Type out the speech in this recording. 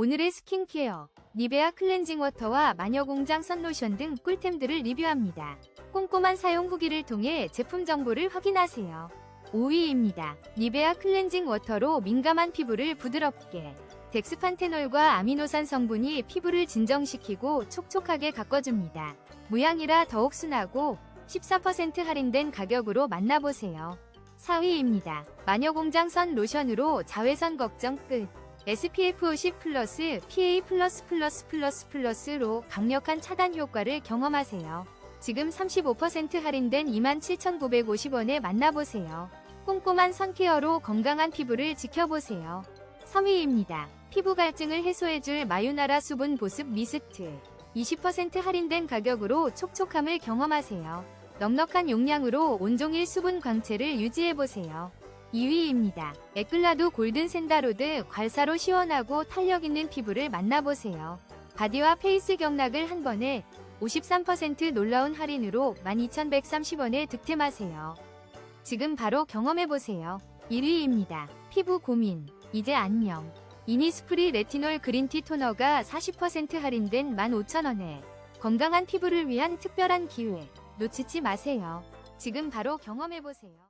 오늘의 스킨케어, 니베아 클렌징 워터와 마녀공장 선로션 등 꿀템들을 리뷰합니다. 꼼꼼한 사용 후기를 통해 제품 정보를 확인하세요. 5위입니다. 니베아 클렌징 워터로 민감한 피부를 부드럽게 덱스판테놀과 아미노산 성분이 피부를 진정시키고 촉촉하게 가꿔줍니다. 무향이라 더욱 순하고 14% 할인된 가격으로 만나보세요. 4위입니다. 마녀공장 선 로션으로 자외선 걱정 끝. SPF 50 플러스 PA 플러스 플러스 플러스 플러스로 강력한 차단 효과를 경험하세요. 지금 35% 할인된 27,950원에 만나보세요. 꼼꼼한 선케어로 건강한 피부를 지켜보세요. 3위입니다. 피부 갈증을 해소해줄 마유나라 수분 보습 미스트. 20% 할인된 가격으로 촉촉함을 경험하세요. 넉넉한 용량으로 온종일 수분 광채를 유지해보세요. 2위입니다. 에클라도 골든 샌다로드 괄사로 시원하고 탄력 있는 피부를 만나보세요. 바디와 페이스 경락을 한 번에 53% 놀라운 할인으로 12,130원에 득템하세요. 지금 바로 경험해보세요. 1위입니다. 피부 고민. 이제 안녕. 이니스프리 레티놀 그린티 토너가 40% 할인된 15,000원에 건강한 피부를 위한 특별한 기회. 놓치지 마세요. 지금 바로 경험해보세요.